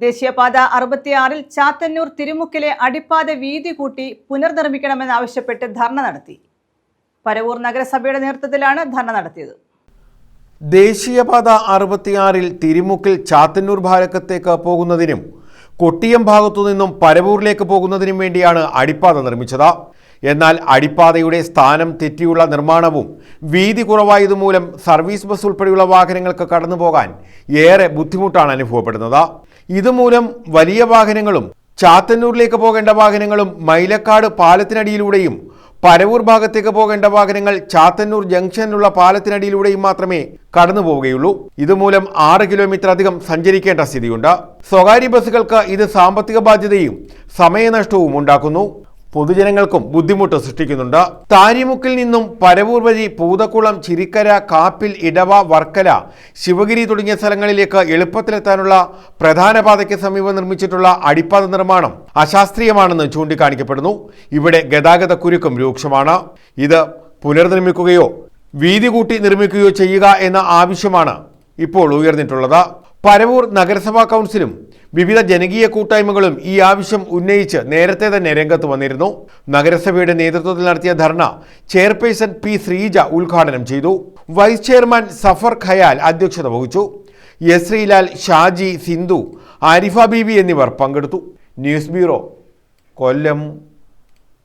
ദേശീയപാത അറുപത്തിയാറിൽ ചാത്തന്നൂർ തിരുമുക്കിലെ അടിപ്പാത വീതി കൂട്ടി പുനർനിർമ്മിക്കണമെന്നാവശ്യപ്പെട്ട് ധർണ നടത്തി. പരവൂർ നഗരസഭയുടെ നേതൃത്വത്തിലാണ് ധർണ നടത്തിയത്. ദേശീയപാത അറുപത്തിയാറിൽ തിരുമുക്കിൽ ചാത്തന്നൂർ ഭാരക്കത്തേക്ക് പോകുന്നതിനും കൊട്ടിയം ഭാഗത്തു നിന്നും പരവൂരിലേക്ക് പോകുന്നതിനും വേണ്ടിയാണ് അടിപ്പാത നിർമ്മിച്ചത്. എന്നാൽ അടിപ്പാതയുടെ സ്ഥാനം തെറ്റിയുള്ള നിർമ്മാണവും വീതി കുറവായതുമൂലം സർവീസ് ബസ് ഉൾപ്പെടെയുള്ള വാഹനങ്ങൾക്ക് കടന്നു പോകാൻ ഏറെ ബുദ്ധിമുട്ടാണ് അനുഭവപ്പെടുന്നത്. ഇതുമൂലം വലിയ വാഹനങ്ങളും ചാത്തന്നൂരിലേക്ക് പോകേണ്ട വാഹനങ്ങളും മൈലക്കാട് പാലത്തിനടിയിലൂടെയും പരവൂർ ഭാഗത്തേക്ക് പോകേണ്ട വാഹനങ്ങൾ ചാത്തന്നൂർ ജംഗ്ഷനിലുള്ള പാലത്തിനടിയിലൂടെയും മാത്രമേ കടന്നു പോവുകയുള്ളൂ. ഇതുമൂലം ആറ് കിലോമീറ്റർ അധികം സഞ്ചരിക്കേണ്ട സ്ഥിതിയുണ്ട്. സ്വകാര്യ ബസ്സുകൾക്ക് ഇത് സാമ്പത്തിക ബാധ്യതയും സമയനഷ്ടവും ഉണ്ടാക്കുന്നു. പൊതുജനങ്ങൾക്കും ബുദ്ധിമുട്ട് സൃഷ്ടിക്കുന്നുണ്ട്. താരിമുക്കിൽ നിന്നും പരവൂർ വഴി പൂതക്കുളം ചിരിക്കര കാപ്പിൽ ഇടവ വർക്കല ശിവഗിരി തുടങ്ങിയ സ്ഥലങ്ങളിലേക്ക് എളുപ്പത്തിലെത്താനുള്ള പ്രധാന പാതയ്ക്ക് സമീപം നിർമ്മിച്ചിട്ടുള്ള അടിപ്പാത നിർമ്മാണം അശാസ്ത്രീയമാണെന്ന് ചൂണ്ടിക്കാണിക്കപ്പെടുന്നു. ഇവിടെ ഗതാഗത കുരുക്കും രൂക്ഷമാണ്. ഇത് പുനർനിർമ്മിക്കുകയോ വീതി കൂട്ടി നിർമ്മിക്കുകയോ ചെയ്യുക എന്ന ആവശ്യമാണ് ഇപ്പോൾ ഉയർന്നിട്ടുള്ളത്. പരവൂർ നഗരസഭാ കൗൺസിലും വിവിധ ജനകീയ കൂട്ടായ്മകളും ഈ ആവശ്യം ഉന്നയിച്ച് നേരത്തെ തന്നെ രംഗത്ത് വന്നിരുന്നു. നഗരസഭയുടെ നേതൃത്വത്തിൽ നടത്തിയ ധർണ ചെയർപേഴ്സൺ പി ശ്രീജ ഉദ്ഘാടനം ചെയ്തു. വൈസ് ചെയർമാൻ സഫർ ഖയാൽ അധ്യക്ഷത വഹിച്ചു. എസ് ശ്രീലാൽ ഷാജി സിന്ധു ആരിഫ ബീബി എന്നിവർ പങ്കെടുത്തു. News bureau Kollam.